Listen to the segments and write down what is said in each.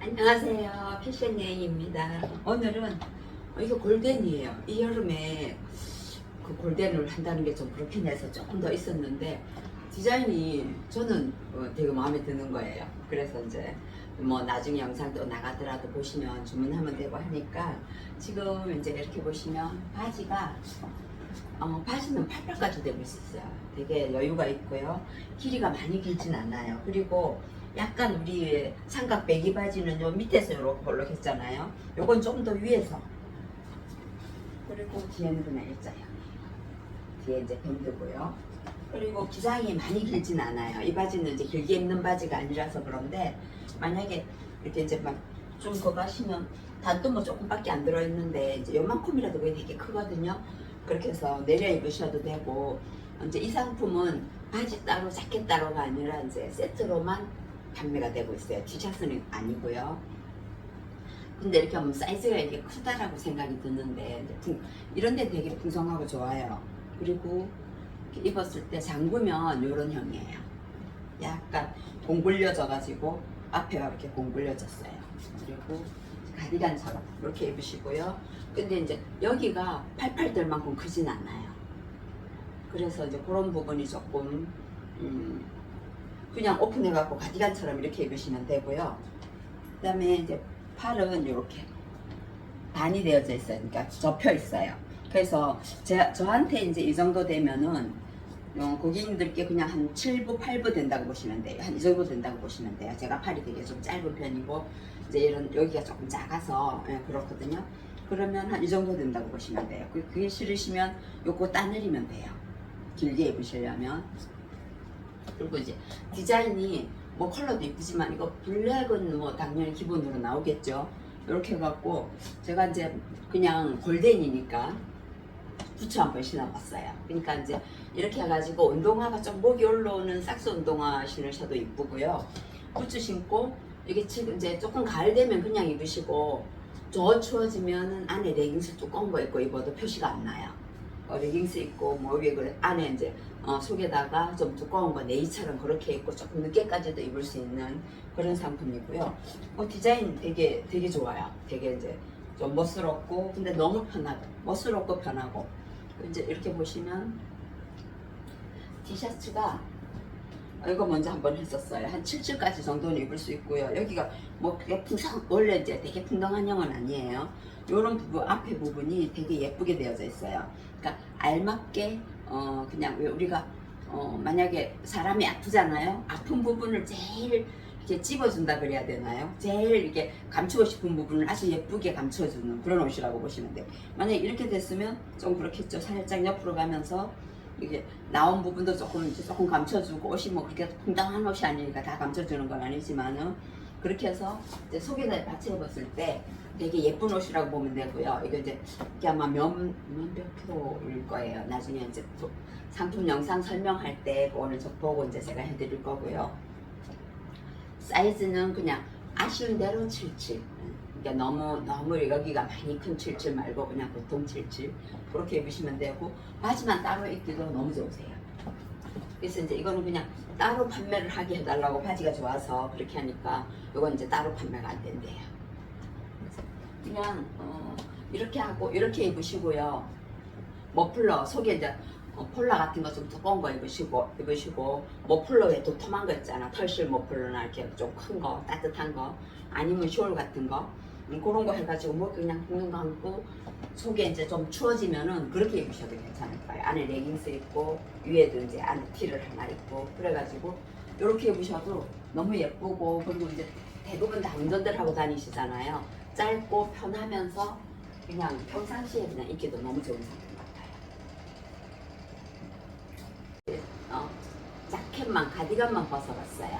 안녕하세요. 패션 여행입니다. 오늘은 어, 이거 골덴이에요. 이 여름에 그 골덴을 한다는 게 좀 그렇긴 해서 조금 더 있었는데 디자인이 저는 어, 되게 마음에 드는 거예요. 그래서 이제 뭐 나중에 영상 또 나가더라도 보시면 주문하면 되고 하니까 지금 이제 이렇게 보시면 바지가 어, 바지는 팔팔까지 되고 있어요. 되게 여유가 있고요. 길이가 많이 길진 않아요. 그리고 약간 우리 삼각 배기 바지는 요 밑에서 이렇게 볼록했잖아요. 요건 좀 더 위에서. 그리고 뒤에는 그냥 일자요. 뒤에 이제 밴드고요. 그리고 기장이 많이 길진 않아요. 이 바지는 이제 길게 입는 바지가 아니라서 그런데 만약에 이렇게 이제 막좀더 가시면 단도 뭐 조금밖에 안 들어있는데 이제 요만큼이라도 그게 되게 크거든요. 그렇게 해서 내려 입으셔도 되고 이제 이 상품은 바지 따로 자켓 따로가 아니라 이제 세트로만 판매가 되고 있어요. 티셔츠는 아니고요. 근데 이렇게 하면 사이즈가 이게 크다라고 생각이 드는데 이런 데 되게 풍성하고 좋아요. 그리고 입었을 때 잠그면 이런 형이에요. 약간 공굴려져가지고 앞에가 이렇게 공굴려졌어요. 그리고 가디건처럼 이렇게 입으시고요. 근데 이제 여기가 팔팔 만큼 크진 않아요. 그래서 이제 그런 부분이 조금 음, 그냥 오픈해갖고 가디건처럼 이렇게 입으시면 되고요. 그 다음에 이제 팔은 이렇게 반이 되어져 있어요. 그러니까 접혀 있어요. 그래서 제, 저한테 이제 이 정도 되면은 어, 고객님들께 그냥 한 7부, 8부 된다고 보시면 돼요. 한 이 정도 된다고 보시면 돼요. 제가 팔이 되게 좀 짧은 편이고 이제 이런 여기가 조금 작아서 예, 그렇거든요. 그러면 한 이 정도 된다고 보시면 돼요. 그- 그게 싫으시면 요거 따내리면 돼요. 길게 입으시려면. 그리고 이제 디자인이 뭐 컬러도 이쁘지만 이거 블랙은 뭐 당연히 기본으로 나오겠죠. 이렇게 해갖고 제가 이제 그냥 골덴이니까 부츠 한번 신어봤어요. 그러니까 이제 이렇게 해가지고 운동화가 좀 목이 올라오는 삭스 운동화 신으셔도 이쁘고요. 부츠 신고 이게 지금 이제 조금 가을 되면 그냥 입으시고 더 추워지면은 안에 레깅스 두꺼운 거 입고 입어도 표시가 안 나요. 어, 레깅스 입고 뭐 위에 그 안에 이제 어, 속에다가 좀 두꺼운 거 네이처럼 그렇게 입고 조금 늦게까지도 입을 수 있는 그런 상품이고요. 어, 디자인 되게 되게 좋아요. 되게 이제 좀 멋스럽고 근데 너무 편하고 멋스럽고 편하고 이제 이렇게 보시면 티셔츠가 어, 이거 먼저 한번 했었어요. 한 7주까지 정도는 입을 수 있고요. 여기가 뭐 풍성 원래 이제 되게 풍성한 형은 아니에요. 이런 부분 앞에 부분이 되게 예쁘게 되어져 있어요. 그러니까 알맞게 어 그냥 왜 우리가 어 만약에 사람이 아프잖아요. 아픈 부분을 제일 이렇게 찝어준다 그래야 되나요? 제일 이렇게 감추고 싶은 부분을 아주 예쁘게 감춰주는 그런 옷이라고 보시면 돼요. 만약에 이렇게 됐으면 좀 그렇겠죠. 살짝 옆으로 가면서 이게 나온 부분도 조금 조금 감춰주고 옷이 뭐 그렇게 풍당한 옷이 아니니까 다 감춰주는 건 아니지만은 그렇게 해서 이제 속에다 받쳐 입었을 때 되게 예쁜 옷이라고 보면 되고요. 이거 이제 이게 아마 몇몇 킬로일 거예요. 나중에 이제 또 상품 영상 설명할 때 그거는 저 보고 이제 제가 해드릴 거고요. 사이즈는 그냥 아쉬운 대로 77. 그러니까 너무 너무 여기가 많이 큰77 말고 그냥 보통 77 그렇게 입으시면 되고 바지만 따로 입기도 너무 좋으세요. 그래서 이제 이거는 그냥 따로 판매를 하게 해달라고 바지가 좋아서 그렇게 하니까 이건 이제 따로 판매가 안 된대요. 그냥 어, 이렇게 하고 이렇게 입으시고요. 머플러 속에 이제 어, 폴라 같은 거 좀 두꺼운 거 입으시고 입으시고 머플러 에 도톰한 거 있잖아 털실 머플러나 이렇게 좀 큰 거 따뜻한 거 아니면 숄 같은 거 음, 그런 거 해가지고 뭐 그냥 붕 감고 속에 이제 좀 추워지면은 그렇게 입으셔도 괜찮을 거예요 안에 레깅스 입고 위에도 이제 안에 티를 하나 입고 그래가지고 이렇게 입으셔도 너무 예쁘고 그리고 이제 대부분 다 운전들 하고 다니시잖아요 짧고 편하면서 그냥 평상시에 그냥 입기도 너무 좋은 상품 같아요. 어, 자켓만 가디건만 벗어봤어요.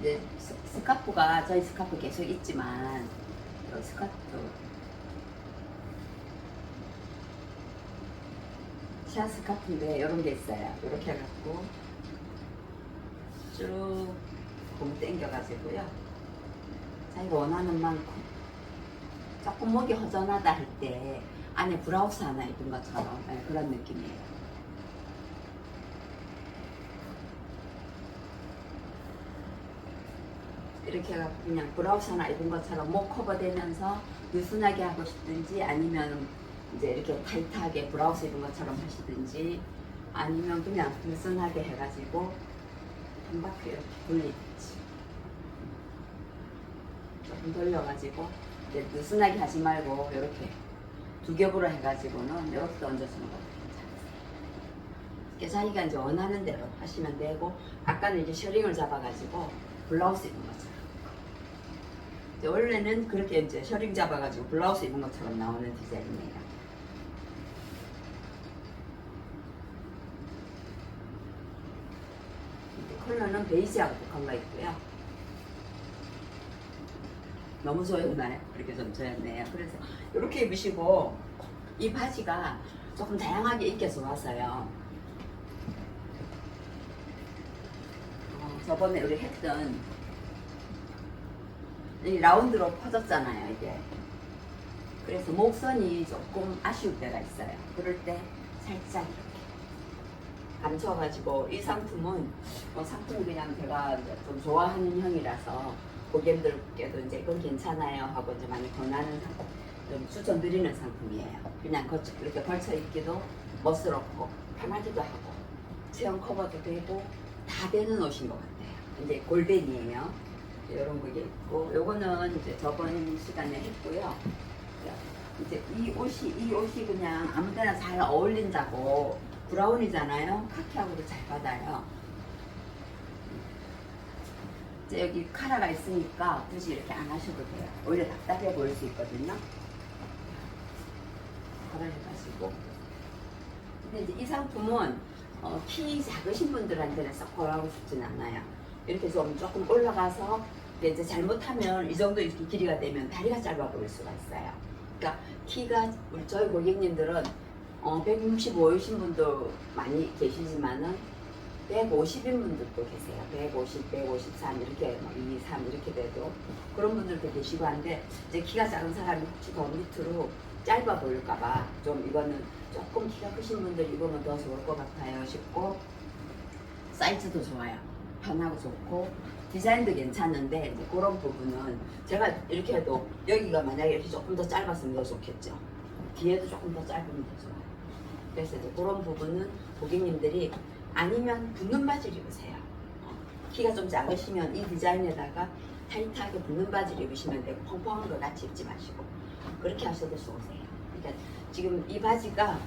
이제 스, 스카프가 저희 스카프 계속 있지만 샤 스카프인데 이런 게 있어요. 이렇게 해갖고 쭉 고무 당겨가지고요. 자기가 원하는 만큼 조금 목이 허전하다 할 때 안에 브라우스 하나 입은 것처럼 네, 그런 느낌이에요. 이렇게 해갖고 그냥 브라우스 하나 입은 것처럼 목 커버되면서 느슨하게 하고 싶든지 아니면 이제 이렇게 타이트하게 브라우스 입은 것처럼 하시든지 아니면 그냥 느슨하게 해가지고 한 바퀴 이렇게 돌리든지 조금 돌려가지고 이제 느슨하게 하지 말고 이렇게 두 겹으로 해가지고는 이렇게 얹어주는 것도 괜찮아요. 자기가 이제 원하는 대로 하시면 되고 아까는 이제 셔링을 잡아가지고 블라우스 입은 것처럼 이제 원래는 그렇게 이제 셔링 잡아가지고 블라우스 입은 것처럼 나오는 디자인이에요. 컬러는 베이지하고 거 있고요. 너무 조였나요? 그렇게 좀 조였네요. 그래서 이렇게 입으시고 이 바지가 조금 다양하게 입게 좋아서요. 어, 저번에 우리 했던 이 라운드로 퍼졌잖아요, 이게. 그래서 목선이 조금 아쉬울 때가 있어요. 그럴 때 살짝 이렇게 감춰가지고 이 상품은 뭐 상품이 그냥 제가 좀 좋아하는 형이라서 고객들께도 이제 이건 괜찮아요 하고 이제 많이 권하는 상품, 좀 추천드리는 상품이에요. 그냥 거쳐, 이렇게 걸쳐 입기도 멋스럽고 편하기도 하고 체형 커버도 되고 다 되는 옷인 것 같아요. 이제 골덴이에요. 이런 거 있고 요거는 이제 저번 시간에 했고요. 이제 이 옷이 이 옷이 그냥 아무데나 잘 어울린다고 브라운이잖아요. 카키하고도 잘 받아요. 이제 여기 카라가 있으니까 굳이 이렇게 안 하셔도 돼요. 오히려 답답해 보일 수 있거든요. 카라를 해가지고. 근데 이제 이 상품은 어, 키 작으신 분들한테는 썩 권하고 싶진 않아요. 이렇게 좀 조금 올라가서 이제 잘못하면 이 정도 이렇게 길이가 되면 다리가 짧아 보일 수가 있어요. 그러니까 키가 우리 저희 고객님들은 어, 165이신 분도 많이 계시지만은 150인 분들도 계세요. 150, 153 이렇게 뭐 2, 3 이렇게 돼도 그런 분들도 계시고 한데 이제 키가 작은 사람이 혹시 더 밑으로 짧아 보일까봐 좀 이거는 조금 키가 크신 분들 입으면 더 좋을 것 같아요 싶고 사이즈도 좋아요. 편하고 좋고 디자인도 괜찮은데 이제 그런 부분은 제가 이렇게 해도 여기가 만약에 이렇게 조금 더 짧았으면 더 좋겠죠. 뒤에도 조금 더 짧으면 더 좋아요. 그래서 이제 그런 부분은 고객님들이 아니면 붙는 바지를 입으세요. 어, 키가 좀 작으시면 이 디자인에다가 타이트하게 붙는 바지를 입으시면 되고 펑펑한 거 같이 입지 마시고 그렇게 하셔도 좋으세요. 그러니까 지금 이 바지가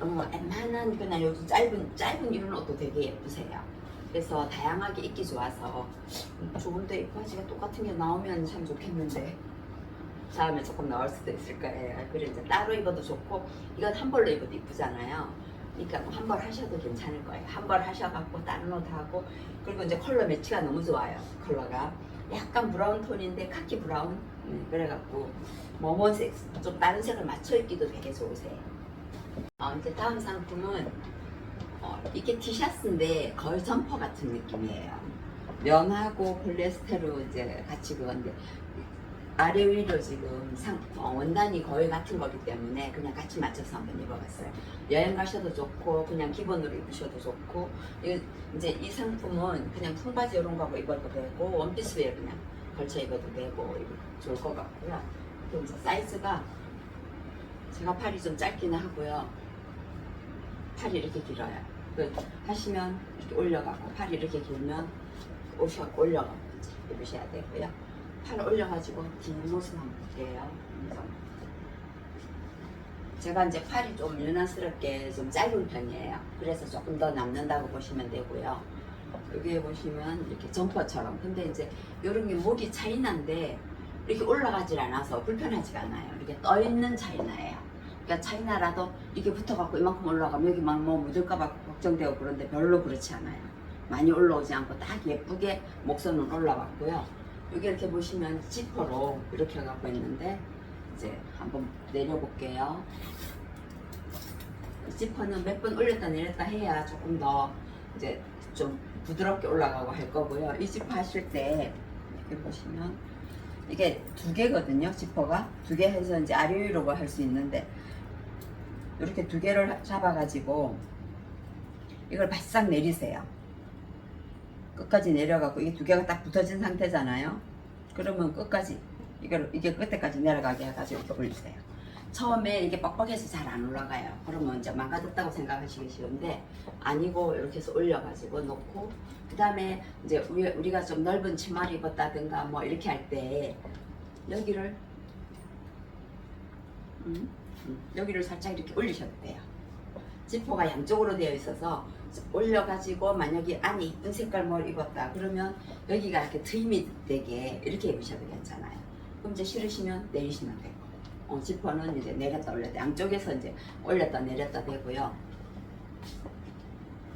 어, 웬만한 그냥 요즘 짧은 짧은 이런 옷도 되게 예쁘세요. 그래서 다양하게 입기 좋아서 음, 좋은데 이 바지가 똑같은 게 나오면 참 좋겠는데 다음에 조금 나올 수도 있을 거예요. 그래 이제 따로 입어도 좋고 이건 한 벌로 입어도 이쁘잖아요. 그러니까 뭐 한 벌 하셔도 괜찮을 거예요. 한 벌 하셔갖고 다른 옷 하고 그리고 이제 컬러 매치가 너무 좋아요. 컬러가 약간 브라운 톤인데 카키 브라운 음, 그래갖고 머먼색 좀 다른 색을 맞춰 입기도 되게 좋으세요. 어, 이제 다음 상품은 어, 이게 티셔츠인데 거의 점퍼 같은 느낌이에요. 면하고 폴리에스테로 이제 같이 그건데 아래 위로 지금 상, 어, 원단이 거의 같은 거기 때문에 그냥 같이 맞춰서 한번 입어봤어요. 여행 가셔도 좋고 그냥 기본으로 입으셔도 좋고 이, 이제 이 상품은 그냥 풍바지 이런 거 하고 입어도 되고 원피스에 그냥 걸쳐 입어도 되고 좋을 것 같고요. 그리고 이제 사이즈가 제가 팔이 좀 짧기는 하고요. 팔이 이렇게 길어요. 그 하시면 이렇게 올려가고 팔이 이렇게 길면 옷이 올려가고 이제 입으셔야 되고요. 팔 올려가지고 뒷모습 한번 볼게요. 제가 이제 팔이 좀 유난스럽게 좀 짧은 편이에요. 그래서 조금 더 남는다고 보시면 되고요. 여기에 보시면 이렇게 점퍼처럼. 근데 이제 이런 게 목이 차이나인데 이렇게 올라가질 않아서 불편하지가 않아요. 이렇게 떠 있는 차이나예요. 그러니까 차이나라도 이게 붙어갖고 이만큼 올라가면 여기 막 뭐 묻을까봐 걱정되고 그런데 별로 그렇지 않아요. 많이 올라오지 않고 딱 예쁘게 목선은 올라왔고요. 여기 이렇게 보시면 지퍼로 이렇게 갖고 있는데 이제 한번 내려볼게요. 이 지퍼는 몇 번 올렸다 내렸다 해야 조금 더 이제 좀 부드럽게 올라가고 할 거고요. 이 지퍼 하실 때 이렇게 보시면 이게 두 개거든요. 지퍼가 두 개 해서 이제 아래 위로 할 수 있는데 이렇게 두 개를 잡아가지고 이걸 바싹 내리세요. 끝까지 내려가고 이게 두 개가 딱 붙어진 상태잖아요. 그러면 끝까지 이걸 이게 끝에까지 내려가게 해가지고 이렇게 올리세요. 처음에 이게 뻑뻑해서 잘 안 올라가요. 그러면 이제 망가졌다고 생각하시기 쉬운데 아니고 이렇게 해서 올려가지고 놓고 그 다음에 이제 우리, 우리가 좀 넓은 치마를 입었다든가 뭐 이렇게 할 때 여기를 음, 음, 여기를 살짝 이렇게 올리셔도 돼요. 지퍼가 양쪽으로 되어 있어서 올려가지고 만약에 안에 이쁜 색깔 뭘 입었다 그러면 여기가 이렇게 트임이 되게 이렇게 입으셔도 괜찮아요. 그럼 이제 싫으시면 내리시면 되고 어, 지퍼는 이제 내렸다 올렸다 양쪽에서 이제 올렸다 내렸다 되고요.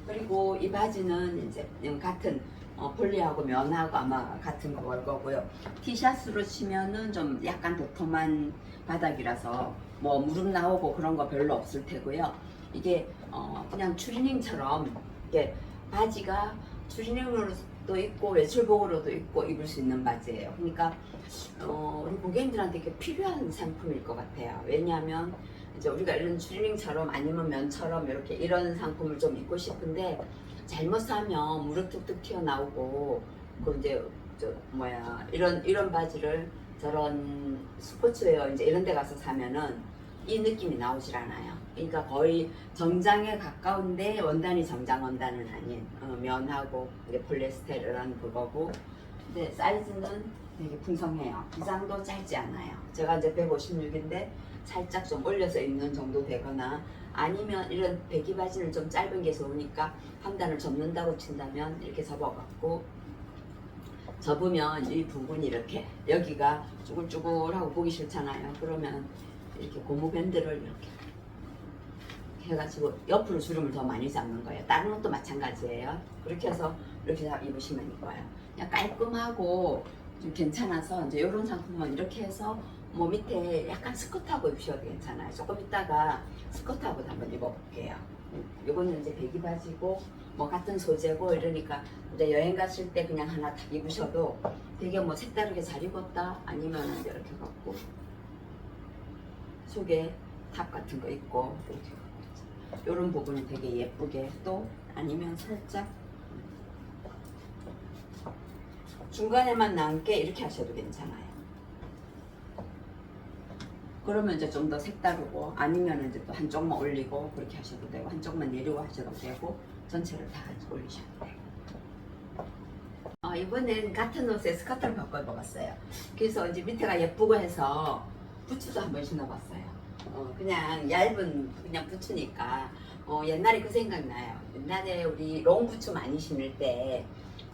그리고 이 바지는 이제 같은 어, 폴리하고 면하고 아마 같은 걸 거고요. 티셔츠로 치면은 좀 약간 도톰한 바닥이라서 뭐 무릎 나오고 그런 거 별로 없을 테고요. 이게 어, 그냥 추리닝처럼 이게 바지가 추리닝으로도 있고 외출복으로도 입고 입을 수 있는 바지예요. 그러니까 어, 우리 고객님들한테 이게 필요한 상품일 것 같아요. 왜냐하면 이제 우리가 이런 추리닝처럼 아니면 면처럼 이렇게 이런 상품을 좀 입고 싶은데 잘못 사면 무릎 툭툭 튀어나오고 그 이제 저 뭐야 이런 이런 바지를 저런 스포츠웨어 이제 이런 데 가서 사면은 이 느낌이 나오질 않아요. 그러니까 거의 정장에 가까운데 원단이 정장 원단은 아닌 어, 면하고 이제 폴리에스테르라는 그거고 근데 사이즈는 되게 풍성해요. 기장도 짧지 않아요. 제가 이제 156인데 살짝 좀 올려서 입는 정도 되거나 아니면 이런 배기 바지는 좀 짧은 게 좋으니까 한 단을 접는다고 친다면 이렇게 접어갖고 접으면 이 부분이 이렇게 여기가 쭈글쭈글하고 보기 싫잖아요. 그러면 이렇게 고무 밴드를 이렇게 해가지고 옆으로 주름을 더 많이 잡는 거예요. 다른 것도 마찬가지예요. 그렇게 해서 이렇게 다 입으시면 이뻐요. 그냥 깔끔하고 좀 괜찮아서 이제 이런 상품은 이렇게 해서 뭐 밑에 약간 스커트하고 입으셔도 괜찮아요. 조금 이따가 스커트하고 한번 입어볼게요. 이거는 이제 배기 바지고 뭐 같은 소재고 이러니까 이제 여행 갔을 때 그냥 하나 딱 입으셔도 되게 뭐 색다르게 잘 입었다 아니면 이렇게 갖고 속에 탑 같은 거 갖고 이런 부분은 되게 예쁘게 또 아니면 살짝 중간에만 남게 이렇게 하셔도 괜찮아요. 그러면 이제 좀 더 색다르고 아니면 이제 또 한쪽만 올리고 그렇게 하셔도 되고 한쪽만 내리고 하셔도 되고 전체를 다 올리셔도 돼요. 어, 이번엔 같은 옷에 스커트를 바꿔보았어요. 그래서 이제 밑에가 예쁘고 해서 부츠도 한번 신어봤어요. 어, 그냥 얇은 그냥 부츠니까 어, 옛날에 그 생각나요. 옛날에 우리 롱 부츠 많이 신을 때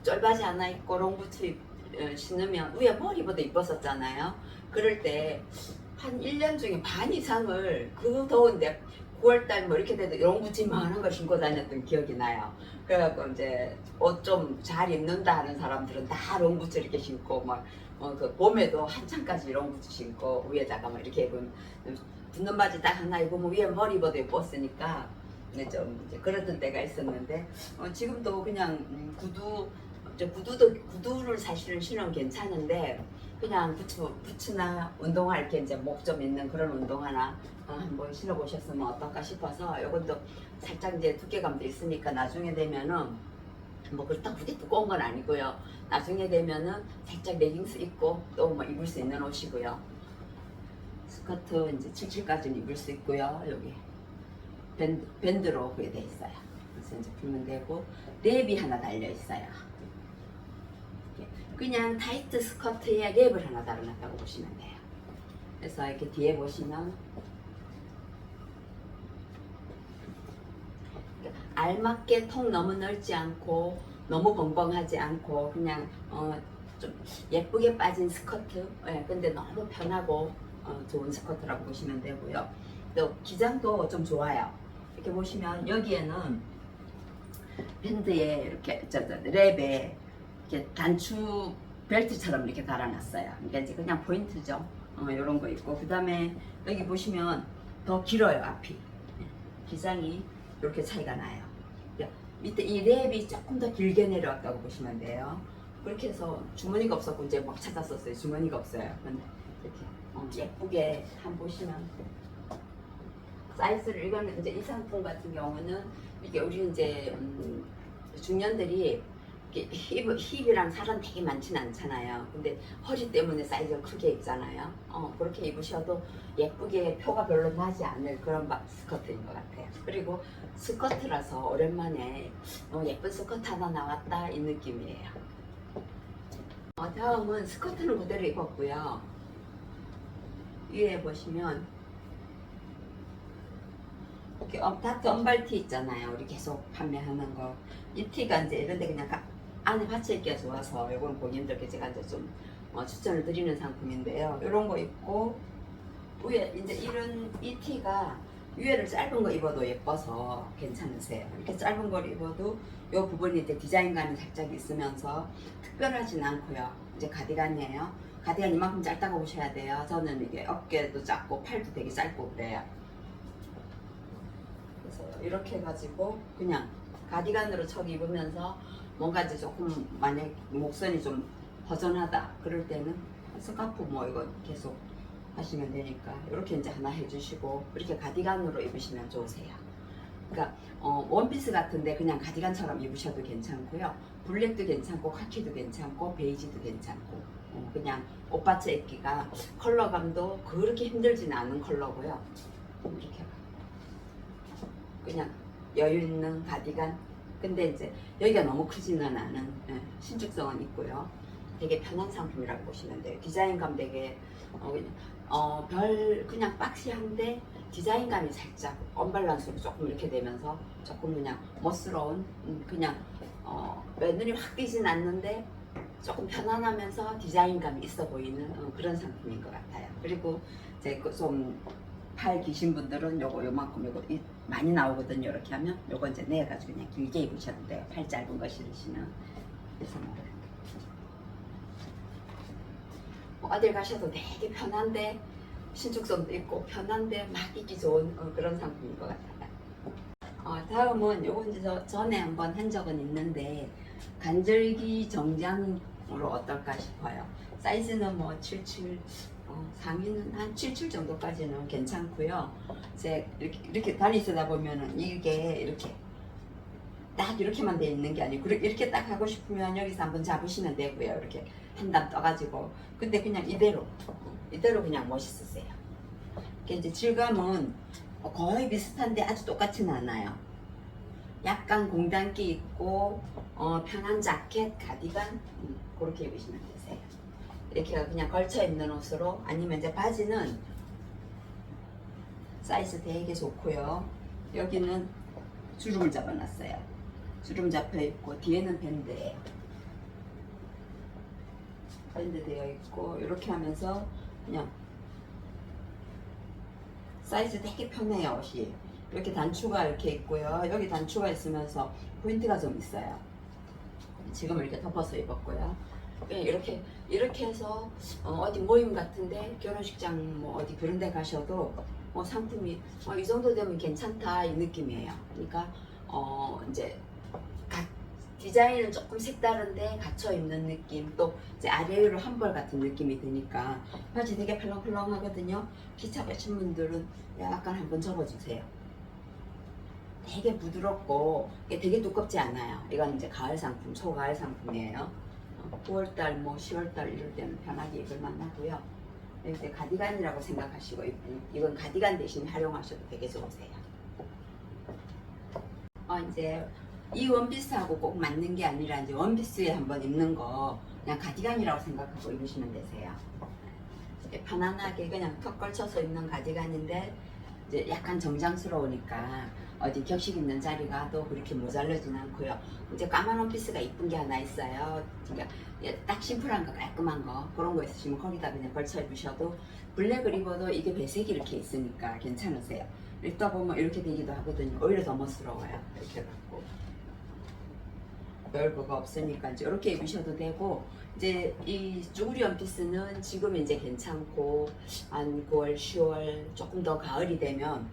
쫄바지 하나 입고 롱 부츠 입- 어, 신으면 위에 머리보다 이뻤었잖아요. 그럴 때 한 1년 중에 반 이상을 그 더운데 9월달 뭐 이렇게 돼도 롱 부츠 이만한 걸 신고 다녔던 기억이 나요. 그래갖고 이제 옷 좀 잘 입는다 하는 사람들은 다 롱부츠 이렇게 신고 막 어, 그 봄에도 한창까지 롱부츠 신고 위에다가 막 이렇게 입은 붙는 바지 딱 하나 입으면 위에 머리 입어도 예뻤으니까 이제 좀 이제 그러던 때가 있었는데 어, 지금도 그냥 음, 구두 저 구두도 구두를 사실은 신으면 괜찮은데 그냥 부츠 부츠나 운동화 이렇게 이제 목 좀 있는 그런 운동화나 어, 한번 신어보셨으면 어떨까 싶어서 이것도 살짝 이제 두께감도 있으니까 나중에 되면은 뭐 그렇다고 그게 두꺼운 건 아니고요. 나중에 되면은 살짝 레깅스 입고 또 뭐 입을 수 있는 옷이고요. 스커트 이제 77까지는 입을 수 있고요. 여기 밴드, 밴드로 그게 돼 있어요. 그래서 이제 풀면 되고 랩이 하나 달려 있어요. 그냥 타이트 스커트에 랩을 하나 달아놨다고 보시면 돼요. 그래서 이렇게 뒤에 보시면 알맞게 통 너무 넓지 않고 너무 벙벙하지 않고 그냥 어, 좀 예쁘게 빠진 스커트. 예, 근데 너무 편하고 어, 좋은 스커트라고 보시면 되고요. 또 기장도 좀 좋아요. 이렇게 보시면 여기에는 밴드에 이렇게 저, 저 랩에 이렇게 단추 벨트처럼 이렇게 달아놨어요. 그러니까 이제 그냥 포인트죠. 어, 이런 거 있고. 그 다음에 여기 보시면 더 길어요 앞이. 예, 기장이 이렇게 차이가 나요 밑에 이 랩이 조금 더 길게 내려왔다고 보시면 돼요. 그렇게 해서 주머니가 없었고 이제 막 찾았었어요. 주머니가 없어요. 근데 이렇게 어, 예쁘게 한 보시면 사이즈를 이거는 이제 이 상품 같은 경우는 이게 우리 이제 음, 중년들이 힙, 힙이랑 살은 되게 많진 않잖아요. 근데 허리 때문에 사이즈가 크게 입잖아요. 어, 그렇게 입으셔도 예쁘게 표가 별로 나지 않을 그런 바- 스커트인 것 같아요. 그리고 스커트라서 오랜만에 어, 예쁜 스커트 하나 나왔다 이 느낌이에요. 어, 다음은 스커트는 그대로 입었고요. 위에 보시면 이렇게 어, 다트 언발티 있잖아요. 우리 계속 판매하는 거. 이 티가 이제 이런데 그냥 가- 안에 받쳐 입기가 좋아서 이건 고객님들께 제가 이제 좀 어, 추천을 드리는 상품인데요. 이런 거 입고 위에 이제 이런 이 티가 위에를 짧은 거 입어도 예뻐서 괜찮으세요. 이렇게 짧은 걸 입어도 이 부분이 이제 디자인감이 살짝 있으면서 특별하진 않고요. 이제 가디건이에요. 가디건 이만큼 짧다고 보셔야 돼요. 저는 이게 어깨도 작고 팔도 되게 짧고 그래요. 그래서 이렇게 해가지고 그냥 가디건으로 척 입으면서 뭔가 이제 조금 만약 목선이 좀 허전하다 그럴 때는 스카프 뭐 이거 계속 하시면 되니까 이렇게 이제 하나 해주시고 이렇게 가디건으로 입으시면 좋으세요. 그러니까 어, 원피스 같은데 그냥 가디건처럼 입으셔도 괜찮고요. 블랙도 괜찮고 카키도 괜찮고 베이지도 괜찮고 어, 그냥 옷받쳐 입기가 컬러감도 그렇게 힘들진 않은 컬러고요. 이렇게 그냥 여유 있는 가디건. 근데 이제 여기가 너무 크지는 않은 예, 신축성은 있고요. 되게 편한 상품이라고 보시면 돼요. 디자인감 되게 어, 어, 별 그냥 박시한데 디자인감이 살짝 언밸런스로 조금 이렇게 되면서 조금 그냥 멋스러운 음, 그냥 어, 눈이 확 띄진 않는데 조금 편안하면서 디자인감이 있어 보이는 어, 그런 상품인 것 같아요. 그리고 이제 그좀 팔 기신 분들은 요거 요만큼 요거 이- 많이 나오거든요. 이렇게 하면 요거 이제 내 가지고 그냥 길게 입으셔도 돼요. 팔 짧은 거 싫으시면 그래서 뭐뭐 어딜 가셔도 되게 편한데 신축성도 있고 편한데 막 입기 좋은 어, 그런 상품인 것 같아요. 어, 다음은 요건 이제 저, 전에 한번 한 적은 있는데 간절기 정장으로 어떨까 싶어요. 사이즈는 뭐 77, 어, 상의는 한77 정도까지는 괜찮고요. 이제 이렇게, 이렇게 다니시다 보면은 이게 이렇게 딱 이렇게만 돼 있는 게 아니고 이렇게 딱 하고 싶으면 여기서 한번 잡으시면 되고요. 이렇게 한담 떠가지고 근데 그냥 이대로 이대로 그냥 멋있으세요. 이제 질감은 거의 비슷한데 아주 똑같지는 않아요. 약간 공단기 있고 어, 편한 자켓, 가디건 음, 그렇게 입으시면 되세요. 이렇게 그냥 걸쳐 입는 옷으로 아니면 이제 바지는 사이즈 되게 좋고요. 여기는 주름을 잡아놨어요. 주름 잡혀 있고 뒤에는 밴드예요. 밴드 되어 있고 이렇게 하면서 그냥 사이즈 되게 편해요 옷이 이렇게 단추가 이렇게 있고요 여기 단추가 있으면서 포인트가 좀 있어요 지금 이렇게 덮어서 입었고요 예, 이렇게 이렇게 해서 어, 디 모임 같은데 결혼식장 뭐 어디 그런 데 가셔도 어, 상품이 어, 이 정도 되면 괜찮다 이 느낌이에요. 그러니까 어, 이제 각 디자인은 조금 색다른데 갖춰 입는 느낌 또 이제 아래로 한벌 같은 느낌이 드니까 바지 되게 펄렁펄렁하거든요. 기차 가신 분들은 약간 한번 접어주세요. 되게 부드럽고 되게 두껍지 않아요. 이건 이제 가을 상품 초가을 상품이에요 9월달 뭐 10월달 이럴 때는 편하게 입을 만하고요 이제 가디건이라고 생각하시고 이- 이건 가디건 대신 활용하셔도 되게 좋으세요 어, 이제 이 원피스하고 꼭 맞는 게 아니라 이제 원피스에 한번 입는 거 그냥 가디건이라고 생각하고 입으시면 되세요. 이렇게 편안하게 그냥 턱 걸쳐서 입는 가디건인데 이제 약간 정장스러우니까 어디 격식 있는 자리 가도 그렇게 모자르진 않고요. 이제 까만 원피스가 이쁜 게 하나 있어요. 그러니까 예, 딱 심플한 거 깔끔한 거 그런 거 있으시면 거기다 그냥 걸쳐 입으셔도 블랙을 입어도 이게 배색이 이렇게 있으니까 괜찮으세요. 입다 보면 이렇게 되기도 하거든요. 오히려 더 멋스러워요. 이렇게 갖고. 별거가 없으니까 이제 이렇게 입으셔도 되고 이제 이 쭈구리 원피스는 지금 이제 괜찮고 한 9월, 10월 조금 더 가을이 되면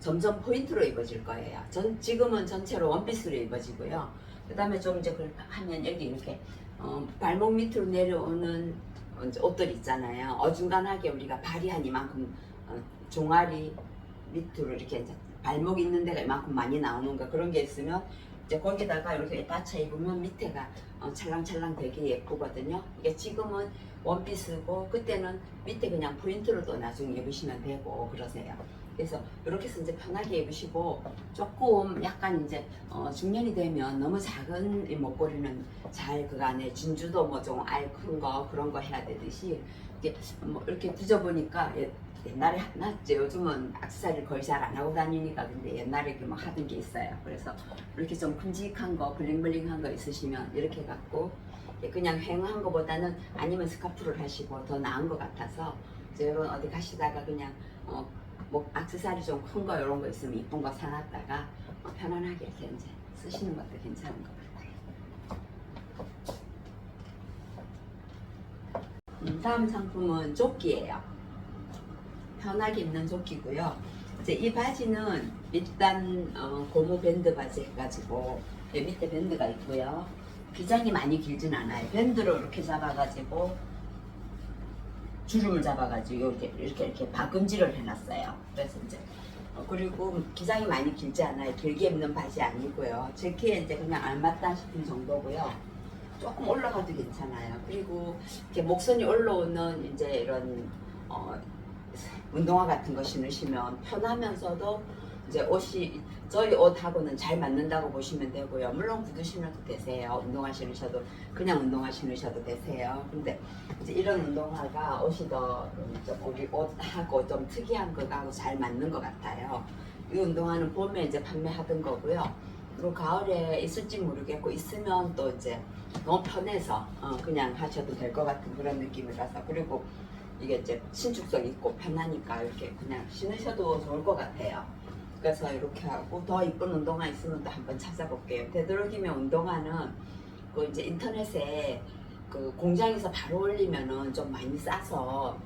점점 포인트로 입어질 거예요. 전 지금은 전체로 원피스로 입어지고요. 그 다음에 좀 이제 그걸 하면 여기 이렇게 어, 발목 밑으로 내려오는 옷들 있잖아요. 어중간하게 우리가 발이 한 이만큼 어, 종아리 밑으로 이렇게 발목 있는 데가 이만큼 많이 나오는 거 그런 게 있으면 이제 거기다가 이렇게 받쳐 입으면 밑에가 어, 찰랑찰랑 되게 예쁘거든요. 이게 지금은 원피스고 그때는 밑에 그냥 또 나중에 입으시면 되고 그러세요. 그래서 이렇게 해서 이제 편하게 입으시고 조금 약간 이제 어, 중년이 되면 너무 작은 이 목걸이는 잘 그 안에 진주도 뭐 좀 알 큰 거 그런 거 해야 되듯이 이게 뭐 이렇게 뒤져보니까 예- 옛날에 낫죠. 요즘은 악세사리를 거의 잘 안 하고 다니니까 근데 옛날에 이렇게 막 하던 게 있어요. 그래서 이렇게 좀 큼직한 거 블링블링한 거 있으시면 이렇게 갖고 예, 그냥 횡한 거보다는 아니면 스카프를 하시고 더 나은 것 같아서 이런 어디 가시다가 그냥 어, 뭐 악세사리 좀 큰 거 이런 거 있으면 이쁜 거 사놨다가 어, 편안하게 이제 쓰시는 것도 괜찮은 것 같아요. 음, 다음 상품은 조끼예요. 편하게 입는 조끼고요. 이제 이 바지는 일단 어, 고무 밴드 바지 해가지고 여기 밑에 밴드가 있고요. 기장이 많이 길진 않아요. 밴드로 이렇게 잡아가지고 주름을 잡아가지고 이렇게 이렇게 이렇게 박음질을 해놨어요. 그래서 이제 어, 그리고 기장이 많이 길지 않아요. 길게 입는 바지 아니고요. 제 키에 이제 그냥 알맞다 싶은 정도고요. 조금 올라가도 괜찮아요. 그리고 이렇게 목선이 올라오는 이제 이런 어, 운동화 같은 거 신으시면 편하면서도 이제 옷이 저희 옷하고는 잘 맞는다고 보시면 되고요. 물론 구두 신어도 되세요. 운동화 신으셔도 그냥 운동화 신으셔도 되세요. 근데 이제 이런 운동화가 옷이 더좀 우리 옷하고 좀 특이한 거하고 잘 맞는 것 같아요. 이 운동화는 봄에 이제 판매하던 거고요. 그리고 가을에 있을지 모르겠고 있으면 또 이제 너무 편해서 어, 그냥 하셔도 될 것 같은 그런 느낌이라서 그리고 이게 이제 신축성 있고 편하니까 이렇게 그냥 신으셔도 좋을 것 같아요. 그래서 이렇게 하고 더 이쁜 운동화 있으면 또 한번 찾아볼게요. 되도록이면 운동화는 그 이제 인터넷에 그 공장에서 바로 올리면은 좀 많이 싸서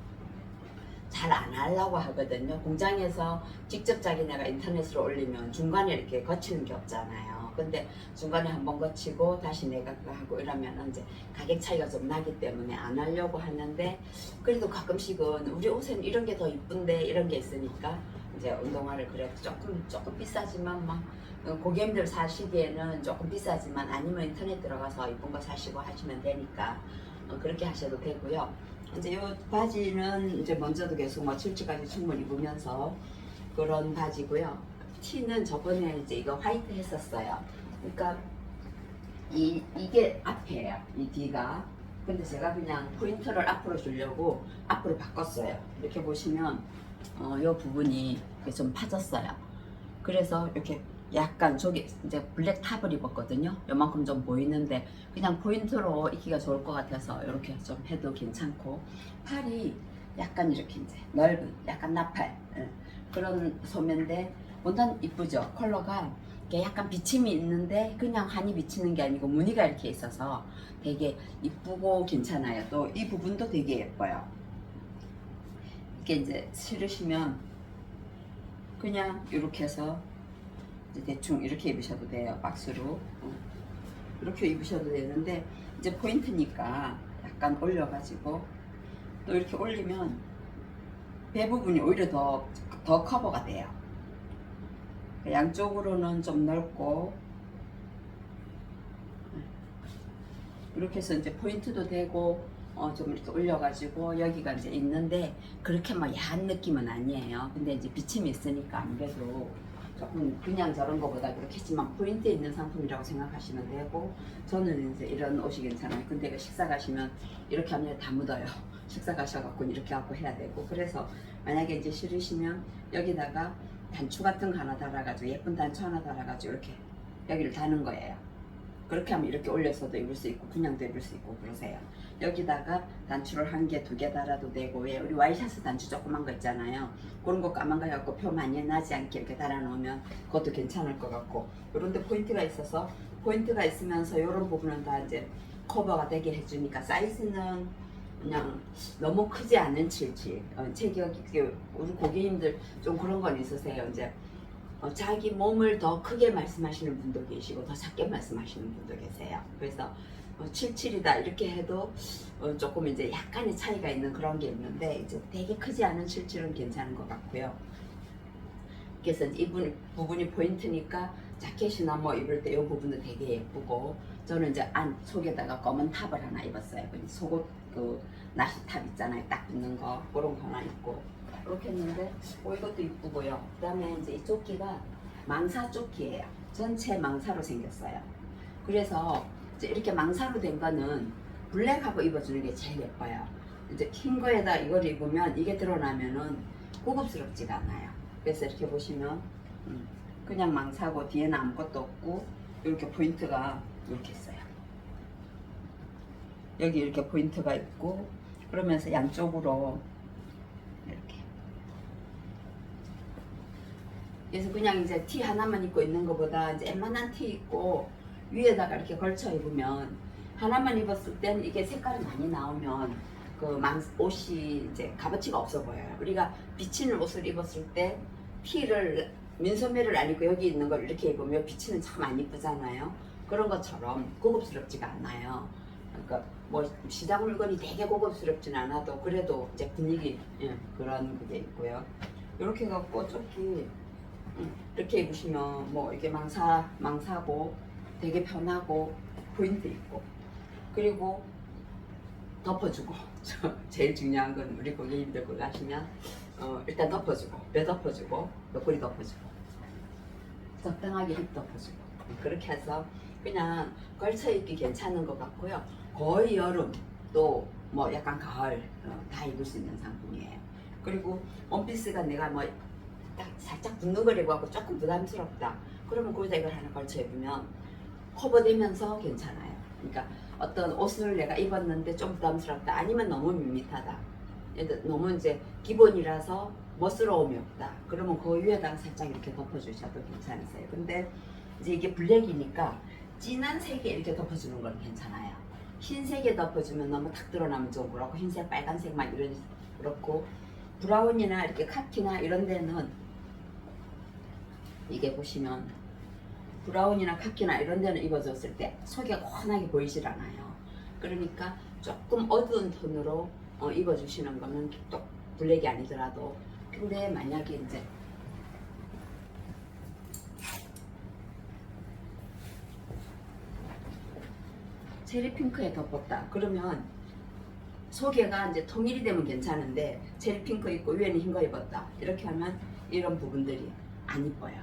잘 안 하려고 하거든요. 공장에서 직접 자기네가 인터넷으로 올리면 중간에 이렇게 거치는 게 없잖아요. 근데 중간에 한번 거치고 다시 내가 하고 이러면 이제 가격 차이가 좀 나기 때문에 안 하려고 하는데 그래도 가끔씩은 우리 옷엔 이런 게 더 이쁜데 이런 게 있으니까 이제 운동화를 그래도 조금 조금 비싸지만 막 어, 고객님들 사시기에는 조금 비싸지만 아니면 인터넷 들어가서 이쁜 거 사시고 하시면 되니까 어, 그렇게 하셔도 되고요. 이제 이 바지는 이제 먼저도 계속 뭐 7주까지 충분히 입으면서 그런 바지고요. 티는 저번에 이제 이거 화이트 했었어요. 그러니까 이 이게 앞이에요. 이 뒤가. 근데 제가 그냥 포인트를 앞으로 주려고 앞으로 바꿨어요. 이렇게 보시면 어, 이 부분이 좀 파졌어요. 그래서 이렇게 약간 저기 이제 블랙 탑을 입었거든요. 요만큼 좀 보이는데 그냥 포인트로 입기가 좋을 것 같아서 이렇게 좀 해도 괜찮고 팔이 약간 이렇게 이제 넓은 약간 나팔 예, 그런 소매인데 원단 이쁘죠 컬러가 이게 약간 비침이 있는데 그냥 한이 비치는 게 아니고 무늬가 이렇게 있어서 되게 이쁘고 괜찮아요 또 이 부분도 되게 예뻐요 이게 이제 실으시면 그냥 이렇게 해서 대충 이렇게 입으셔도 돼요 박스로. 어. 이렇게 입으셔도 되는데 이제 포인트니까 약간 올려가지고 또 이렇게 올리면 배 부분이 오히려 더, 더 커버가 돼요. 양쪽으로는 좀 넓고. 이렇게 해서 이제 포인트도 되고 어, 좀 이렇게 올려가지고 여기가 이제 있는데 그렇게 막 야한 느낌은 아니에요. 근데 이제 비침이 있으니까 아무래도 조금 그냥 저런 거보다 그렇겠지만 포인트 있는 상품이라고 생각하시면 되고 저는 이제 이런 옷이 괜찮아요. 근데 이거 식사 가시면 이렇게 하면 다 묻어요. 식사 가셔갖고 이렇게 하고 해야 되고 그래서 만약에 이제 싫으시면 여기다가 단추 같은 거 하나 달아가지고 예쁜 단추 하나 달아가지고 이렇게 여기를 다는 거예요. 그렇게 하면 이렇게 올려서도 입을 수 있고 그냥도 입을 수 있고 그러세요. 여기다가 단추를 한 개, 두 개 달아도 되고 왜 우리 와이셔츠 단추 조그만 거 있잖아요. 그런 거 까만 거 해갖고 표 많이 나지 않게 이렇게 달아놓으면 그것도 괜찮을 것 같고 그런데 포인트가 있어서 포인트가 있으면서 이런 부분은 다 이제 커버가 되게 해주니까 사이즈는 그냥 너무 크지 않은 77. 어, 체격이 그 우리 고객님들 좀 그런 건 있으세요. 이제 어, 자기 몸을 더 크게 말씀하시는 분도 계시고 더 작게 말씀하시는 분도 계세요. 그래서 어, 77이다 이렇게 해도 어, 조금 이제 약간의 차이가 있는 그런 게 있는데 이제 되게 크지 않은 77은 괜찮은 것 같고요. 그래서 이 부- 부분이 포인트니까 자켓이나 뭐 입을 때 이 부분도 되게 예쁘고 저는 이제 안 속에다가 검은 탑을 하나 입었어요. 그 속옷 그 나시 탑 있잖아요. 딱 붙는 거 그런 거 하나 입고 이렇게 했는데 어, 이것도 이쁘고요. 그다음에 이제 이 조끼가 망사 조끼예요. 전체 망사로 생겼어요. 그래서 이렇게 망사로 된 거는 블랙하고 입어주는 게 제일 예뻐요. 이제 흰 거에다 이걸 입으면 이게 드러나면은 고급스럽지가 않아요. 그래서 이렇게 보시면 음, 그냥 망사고 뒤에는 아무것도 없고 이렇게 포인트가 이렇게 있어요. 여기 이렇게 포인트가 있고 그러면서 양쪽으로 이렇게 그래서 그냥 이제 티 하나만 입고 있는 것보다 이제 웬만한 티 입고 위에다가 이렇게 걸쳐 입으면 하나만 입었을 땐 이게 색깔이 많이 나오면 그 망, 옷이 이제 값어치가 없어 보여요. 우리가 비치는 옷을 입었을 때 티를 민소매를 안 입고 여기 있는 걸 이렇게 입으면 비치는 참 안 이쁘잖아요. 그런 것처럼 고급스럽지가 않아요. 그러니까 뭐 시장 물건이 되게 고급스럽진 않아도 그래도 이제 분위기 예, 그런 게 있고요. 이렇게 갖고 조끼 음, 이렇게 입으시면 뭐 이게 망사 망사고 되게 편하고 포인트 있고. 그리고 덮어주고. 저 제일 중요한 건 우리 고객님들 하시면 어, 일단 덮어주고 배 덮어주고 옆구리 덮어주고 적당하게 힙 덮어주고. 그렇게 해서 그냥 걸쳐 입기 괜찮은 것 같고요. 거의 여름 또 뭐 약간 가을 어, 다 입을 수 있는 상품이에요. 그리고 원피스가 내가 뭐 딱 살짝 붙는거리고 하고 조금 부담스럽다. 그러면 거기다 이걸 하나 걸쳐 입으면 커버되면서 괜찮아요. 그러니까 어떤 옷을 내가 입었는데 좀 부담스럽다 아니면 너무 밋밋하다. 너무 이제 기본이라서 멋스러움이 없다. 그러면 그 위에다가 살짝 이렇게 덮어주셔도 괜찮으세요. 근데 이제 이게 블랙이니까 진한 색에 이렇게 덮어주는 건 괜찮아요. 흰색에 덮어주면 너무 탁 드러나면 좀 그렇고 흰색 빨간색만 이런 그렇고 브라운이나 이렇게 카키나 이런 데는 이게 보시면 브라운이나 카키나 이런 데는 입어줬을 때 속이 환하게 보이질 않아요. 그러니까 조금 어두운 톤으로 어, 입어주시는 거는 또 블랙이 아니더라도 근데 만약에 이제 체리 핑크에 덮었다 그러면 속에가 이제 통일이 되면 괜찮은데 체리 핑크 입고 위에는 흰 거 입었다 이렇게 하면 이런 부분들이 안 이뻐요.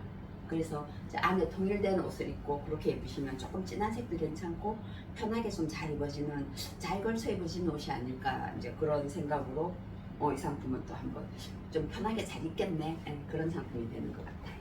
그래서 안에 통일된 옷을 입고 그렇게 입으시면 조금 진한 색도 괜찮고 편하게 좀 잘 입어지는 잘 걸쳐 입으시는 옷이 아닐까 이제 그런 생각으로 어, 이 상품은 또 한번 좀 편하게 잘 입겠네 예, 그런 상품이 되는 것 같아요.